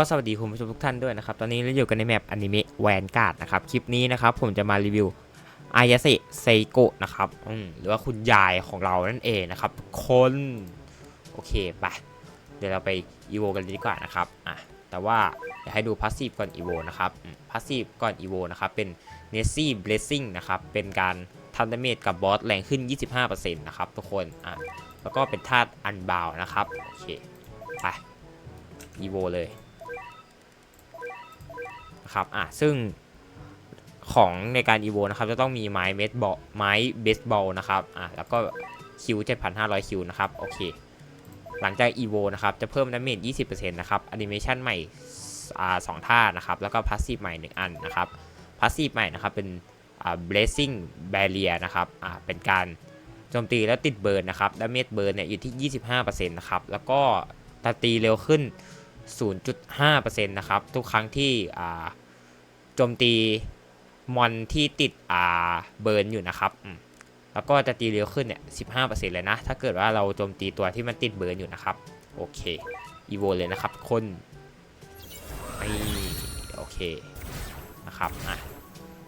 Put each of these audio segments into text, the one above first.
ก็สวัสดีคุณผู้ชมทุกท่านด้วยนะครับ ตอนนี้เราอยู่กันในแมปอนิเมะแวนการ์ดนะครับ คลิปนี้นะครับผมจะมารีวิวอายาเซเซโกะนะครับหรือว่าคุณยายของเรานั่นเองนะครับ คน โอเคไปเดี๋ยวเราไปอีโวกันดีกว่านะครับอะแต่ว่าอยากให้ดูพาสซีฟก่อนอีโวนะครับพาสซีฟก่อนอีโวนะครับเป็นเนสซี่เบลซิ่งนะครับเป็นการทำดาเมจกับบอสแรงขึ้น 25%นะครับทุกคนอะแล้วก็เป็นธาตุอันบาวนะครับโอเคไปอีโวเลย นะครับอะซึ่งของในการอีโวนะครับจะต้องมีไม้เบสบอลไม้เบสบอลนะครับอะแล้วก็คิว 7,500 คิวนะครับโอเคหลังจากอีโวนะครับจะเพิ่มดาเมจ20%นะครับแอนิเมชันใหม่อ่าสองท่านะครับแล้วก็พาสซีฟใหม่ 1 อันนะครับพาสซีฟใหม่นะครับเป็นอ่า blazing barrier นะครับอ่าเป็นการโจมตีแล้วติดเบิร์นนะครับดาเมจเบิร์นเนี่ยอยู่ที่ 25%นะครับแล้วก็ตาตีเร็วขึ้น 0.5%นะครับ ทุกครั้งที่โจมตีมอนที่ติดเบิร์นอยู่นะครับ แล้วก็จะตีเร็วขึ้นเนี่ย 15%เลยนะ ถ้าเกิดว่าเราโจมตีตัวที่มันติดเบิร์นอยู่นะครับ โอเค อีโวเลยนะครับทุกคนนี่โอเค นะครับอะ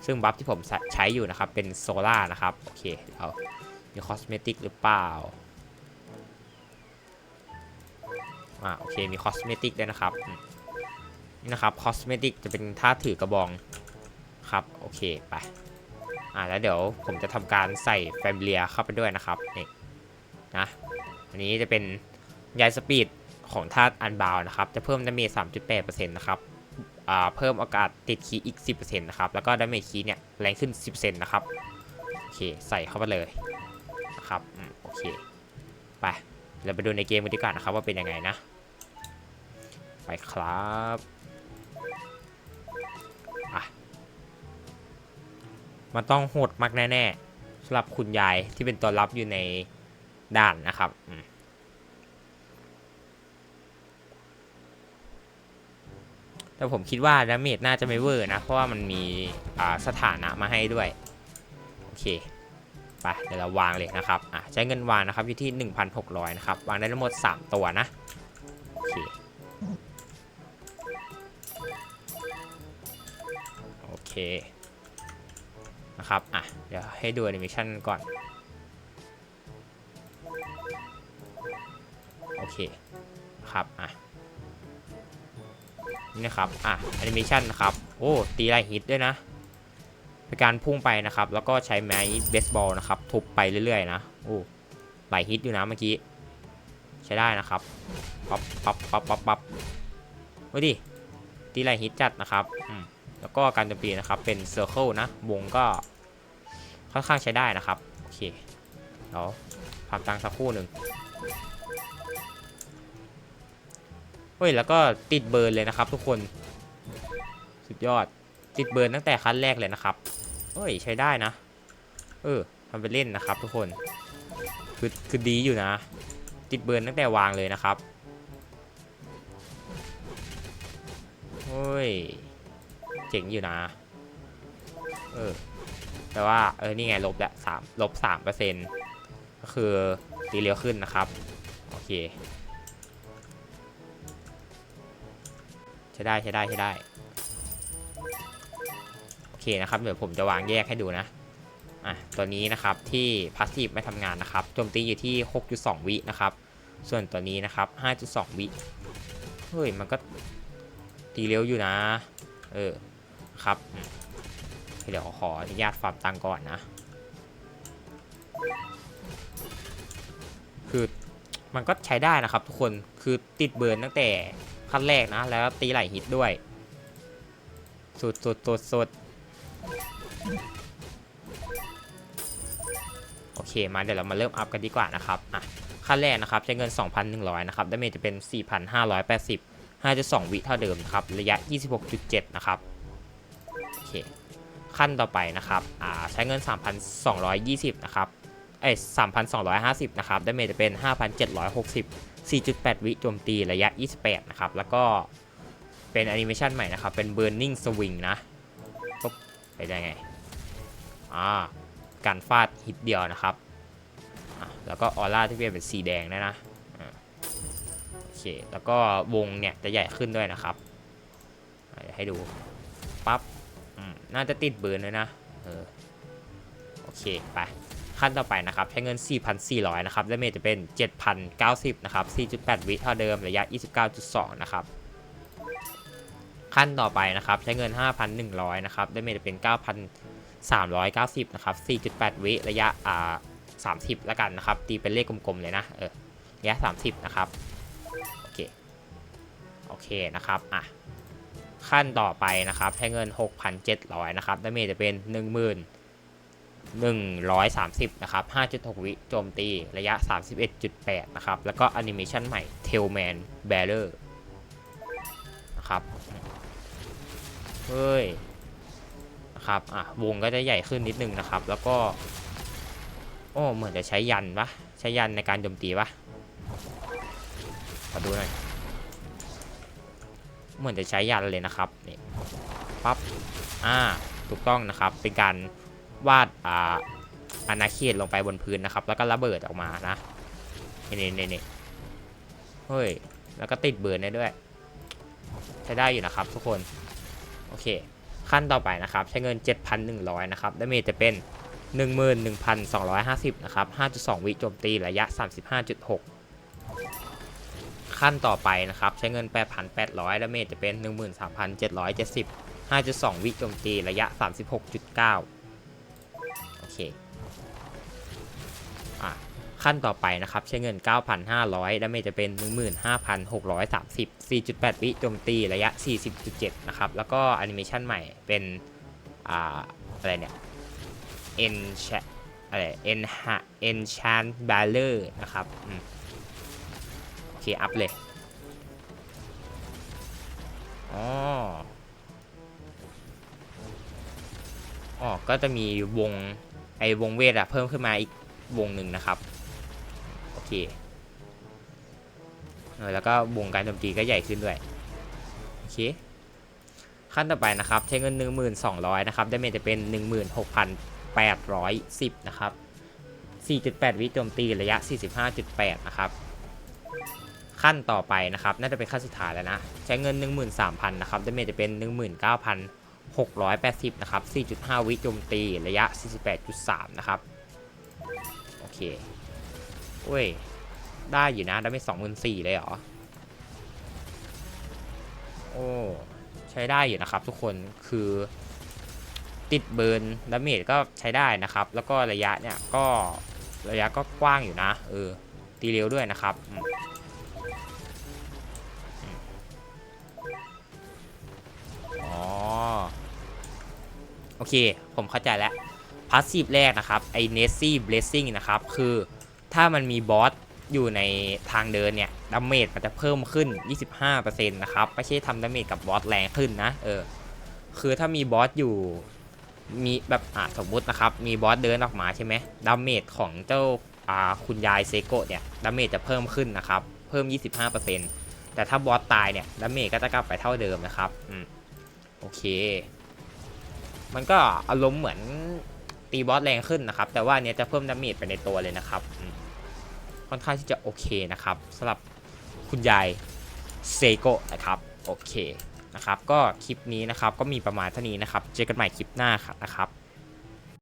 ซึ่งบัฟที่ผมใช้อยู่นะครับ เป็นโซล่านะครับ โอเคเรามีคอสเมติกหรือเปล่า อ่าโอเคมีคอสเมติกด้วยนะครับนี่นะครับคอสเมติกจะเป็นท่าถือกระบองครับโอเคไปอ่าแล้วเดี๋ยวผมจะทำการใส่แฟมเลียเข้าไปด้วยนะครับนี่นะอันนี้จะเป็นยายสปีดของธาตุอันบาวนะครับ จะเพิ่มดาเมจ3.8%นะครับอ่าเพิ่มโอกาสติดคีย์อีก 10%นะครับแล้วก็ดาเมจคีเนี่ยแรงขึ้น 10%นะครับโอเคใส่เข้าไปเลยนะครับอืมโอเคไป เราไปดูในเกมกันดีกว่านะครับว่าเป็นยังไงนะ ไปครับอะมันต้องโหดมากแน่ๆสำหรับคุณยายที่เป็นตัวรับอยู่ในด่านนะครับอืมแต่ผมคิดว่าดาเมจน่าจะไม่เวอร์นะ เพราะว่ามันมีสถานะมาให้ด้วย โอเค ไปเดี๋ยวเราวางเลยนะครับอะใช้เงินวางนะครับอยู่ที่ 1,600 นะครับ วางได้ทั้งหมด 3 ตัวนะโอเคโอเคนะครับอะเดี๋ยวให้ดูแอนิเมชันก่อนโอเคครับอะนี่นะครับอะแอนิเมชันนะครับโอ้ตีไล่ฮิตด้วยนะ เป็นการพุ่งไปนะครับ แล้วก็ใช้ไม้เบสบอลนะครับ ทุบไปเรื่อยๆนะโอ้หลายฮิตอยู่นะเมื่อกี้ ใช้ได้นะครับปั๊บปั๊บปั๊บปั๊บปั๊บเฮ้ยดิตีหลายฮิตจัดนะครับอืมแล้วก็การโจมตีนะครับเป็นเซอร์เคิลนะวงก็ค่อนข้างใช้ได้นะครับ โอเคเดี๋ยวพักตังสักครู่หนึ่งเฮ้ย แล้วก็ติดเบิร์นเลยนะครับทุกคน สุดยอด ติดเบิร์นตั้งแต่คันแรกเลยนะครับ เอ้ยใช้ได้นะ เออทำไปเล่นนะครับ ทุกคนคือคือดีอยู่นะ ติดเบิร์นตั้งแต่วางเลยนะครับเฮ้ยเจ๋งอยู่นะ เออ แต่ว่าเออนี่ไงลบละสามลบสามเปอร์เซ็นต์ก็คือตีเร็วขึ้นนะครับ โอเค ใช้ได้ใช้ได้ใช้ได้ เคนะครับ เดี๋ยวผมจะวางแยกให้ดูนะ อะ ตัวนี้นะครับที่พาสซีฟไม่ทำงานนะครับ โจมตีอยู่ที่ 6.2 วินะครับ ส่วนตัวนี้นะครับ 5.2 วิ เฮ้ย มันก็ตีเร็วอยู่นะ เออ ครับ เดี๋ยวขออนุญาตฟาร์มตังก่อนนะ คือมันก็ใช้ได้นะครับทุกคน คือติดเบิร์นตั้งแต่ขั้นแรกนะ แล้วตีไหลฮิตด้วย สุดสุดสุดสุด โอเคมาเดี๋ยวเรามาเริ่มอัพกันดีกว่านะครับอะขั้นแรกนะครับใช้เงิน 2,100 นะครับดาเมจจะเป็น 4,580 5.2 วิเท่าเดิมครับ ระยะ 26.7 นะครับ โอเค ขั้นต่อไปนะครับอ่าใช้เงิน 3,220 นะครับ เอ้ย3,250 นะครับดาเมจจะเป็น 5,760 4.8 วิโจมตีระยะ 28 นะครับ แล้วก็เป็นแอนิเมชันใหม่นะครับ เป็น Burning Swing นะปุ๊บไปได้ไง อ่าการฟาดฮิตเดียวนะครับ แล้วก็ออร่าที่เปลี่ยนเป็นสีแดงด้วยนะโอเค แล้วก็วงเนี่ยจะใหญ่ขึ้นด้วยนะครับเดี๋ยวให้ดู ปั๊บน่าจะติดเบิร์นเลยนะ เออ โอเค ไป ขั้นต่อไปนะครับ ใช้เงิน 4,400 นะครับดาเมจจะเป็น 7,090 นะครับ 4.8 วิเท่าเดิม ระยะ 29.2 นะครับ ขั้นต่อไปนะครับ ใช้เงิน 5,100 นะครับดาเมจจะเป็น 390 นะครับ 4.8 วิระยะอ่า30 แล้วกันนะครับ ตีเป็นเลขกลมๆ เลยนะ เออระยะ 30 นะครับ โอเค โอเคนะครับ อะ ขั้นต่อไปนะครับใช้เงิน 6,700 นะครับดาเมจจะเป็น10,130 นะครับ 5.6 วิโจมตีระยะ 31.8 นะครับ แล้วก็แอนิเมชันใหม่ Tailman Bearer นะครับ เฮ้ย นะครับอะวงก็จะใหญ่ขึ้นนิดนึงนะครับ แล้วก็โอ้เหมือนจะใช้ยันปะใช้ยันในการโจมตีปะขอดูหน่อยเหมือนจะใช้ยันเลยนะครับนี่ปั๊บอ่าถูกต้องนะครับ เป็นการวาดอ่าอาณาเขตลงไปบนพื้นนะครับ แล้วก็ระเบิดออกมานะนี่นี่นี่เฮ้ยแล้วก็ติดเบิร์นได้ด้วย ใช้ได้อยู่นะครับทุกคน โอเค ขั้นต่อไปนะครับใช้เงิน 7,100 นะครับดาเมจจะเป็น 11,250 นะครับ 5.2 วิโจมตีระยะ 35.6 ขั้นต่อไปนะครับใช้เงิน 8,800ดาเมจจะเป็น 13,770 5.2 วิโจมตีระยะ 36.9 โอเคอะ ขั้นต่อไปนะครับ ใช้เงิน 9,500 ดาเมจจะเป็น 15,630 4.8 วิโจมตีระยะ 40.7 นะครับ แล้วก็แอนิเมชันใหม่เป็นอ่าอะไรเนี่ย en อะไร en enchant baller นะครับอืมโอเค อัพเลยอ๋ออ๋อก็จะมีวงไอวงเวทอะเพิ่มขึ้นมาอีกวงหนึ่งนะครับ เคเออแล้วก็วงการโจมตีก็ใหญ่ขึ้นด้วย โอเค ขั้นต่อไปนะครับใช้เงิน 1200 นะครับได้เมจจะเป็น 16,810 นะครับ 4.8 วิโจมตีระยะ 45.8 นะครับ ขั้นต่อไปนะครับ น่าจะเป็นขั้นสุดท้ายแล้วนะ ใช้เงิน 13,000 นะครับได้เมจจะเป็น 19,680 นะครับ 4.5 วิโจมตีระยะ 48.3 นะครับ โอเค เว้ย ได้อยู่นะ ได้ไม่สองหมื่นสี่เลยเหรอ โอ้ ใช้ได้อยู่นะครับทุกคน คือ ติดเบิร์นดาเมจก็ใช้ได้นะครับ แล้วก็ระยะเนี่ยก็ระยะก็กว้างอยู่นะ เออ ตีเร็วด้วยนะครับอ๋อ โอเค ผมเข้าใจแล้วพาสซีฟแรกนะครับ ไอเนสซี่เบลซิ่งนะครับ คือ ถ้ามันมีบอสอยู่ในทางเดินเนี่ยดาเมจมันจะเพิ่มขึ้น 25%นะครับ ไม่ใช่ทำดาเมจกับบอสแรงขึ้นนะ เออ คือถ้ามีบอสอยู่ มีแบบอ่าสมมุตินะครับ มีบอสเดินออกมาใช่ไหมดาเมจของเจ้าอ่าคุณยายเซโกะเนี่ยดาเมจจะเพิ่มขึ้นนะครับ เพิ่ม 25%แต่ถ้าบอสตายเนี่ยดาเมจก็จะกลับไปเท่าเดิมนะครับ อืม โอเค มันก็อารมณ์เหมือนตีบอสแรงขึ้นนะครับ แต่ว่าเนี้ยจะเพิ่มดาเมจไปในตัวเลยนะครับอืม ค่อนข้างที่จะโอเคนะครับสำหรับคุณยายเซโกะนะครับโอเคนะครับก็คลิปนี้นะครับก็มีประมาณเท่านี้นะครับ เจอกันใหม่คลิปหน้าครับนะครับ